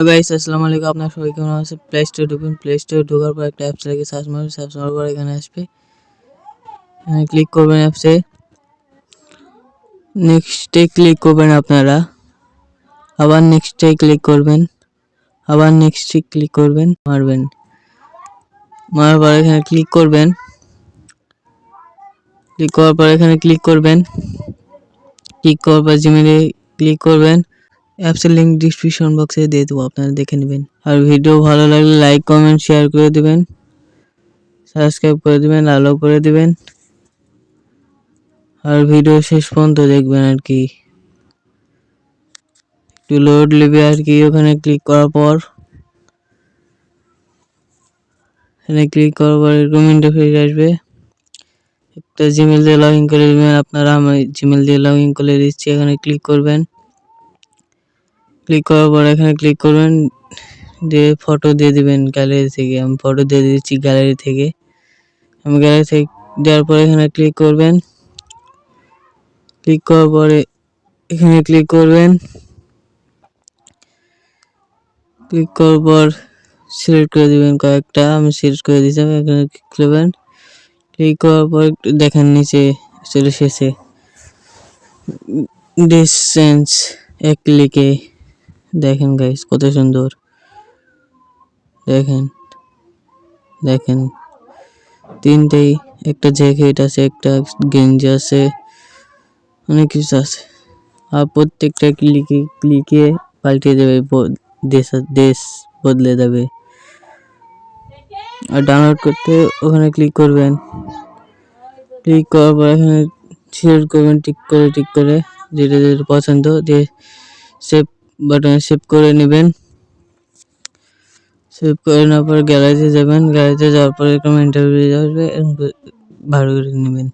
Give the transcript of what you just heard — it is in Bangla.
গাইস আসসালামু আলাইকুম। আপনার সবাই কেমন আছে প্লে স্টোরে ঢুকবেন প্লে স্টোরে ঢোকার পর একটা অ্যাপস লাগে সার্চ মারবেন সার্চ মারার পর এখানে আসবে। ক্লিক করবেন অ্যাপসে নেক্সটে ক্লিক করবেন আপনারা। আবার নেক্সটে ক্লিক করবেন। আবার নেক্সটে ক্লিক করবেন, মারবেন। মারার পর এখানে ক্লিক করবেন। ক্লিক করার পর এখানে ক্লিক করবেন। ক্লিক করার পর জিমেলে ক্লিক করবেন। অ্যাপসের লিঙ্ক ডিসক্রিপশন বক্সে দিয়ে দেবো, আপনারা দেখে নেবেন। আর ভিডিও ভালো লাগলে লাইক কমেন্ট শেয়ার করে দেবেন। সাবস্ক্রাইব করে দেবেন আলো করে দেবেন। আর ভিডিও শেষ পর্যন্ত দেখবেন আর কি। একটু লোড নেবে আর কি, ওখানে ক্লিক করার পর। এখানে ক্লিক করার পর এরকম ইন্টারফেস আসবে। একটা জিমেল দিয়ে লগ ইন করে দেবেন আপনারা আমি জিমেল দিয়ে লগ ইন করে দিচ্ছি, এখানে ক্লিক করবেন। ক্লিক করার পর এখানে ক্লিক করবেন, দিয়ে ফটো দিয়ে দিবেন গ্যালারি থেকে। আমি ফটো দিয়ে দিচ্ছি গ্যালারি থেকে। আমি গ্যালারি থেকে দেওয়ার পরে এখানে ক্লিক করবেন। ক্লিক করার পরে এখানে ক্লিক করবেন। ক্লিক করার পর সিলেক্ট করে দিবেন কয়েকটা। আমি সিলেক্ট করে দিয়েছি এখানে ক্লিক করবেন। ক্লিক করার পর একটু দেখেন নিচে, চলে এসেছে। ডিসটেন্স এক ক্লিকে দেখেন গাইস কত সুন্দর। দেখেন দেখেন। তিনটেই, একটা জ্যাকেট আছে, একটা গেঞ্জি আছে, অনেক কিছু আছে। আর প্রত্যেকটা ক্লিকে ক্লিকে পাল্টে দেবে দেশ দেশ বদলে দেবে। আর ডাউনলোড করতে ওখানে ক্লিক করবেন। ক্লিক করার পর এখানে সিলেক্ট করবেন টিক করে টিক করে, যেটা যেটা পছন্দ, দিয়ে সেভ বাটনে সেভ করে নেবেন। সেভ করে নেওয়ার পর গ্যালারিতে যাবেন। গ্যালারিতে যাওয়ার পর এরকম ইন্টারভিউ আসবে ভালো করে নেবেন।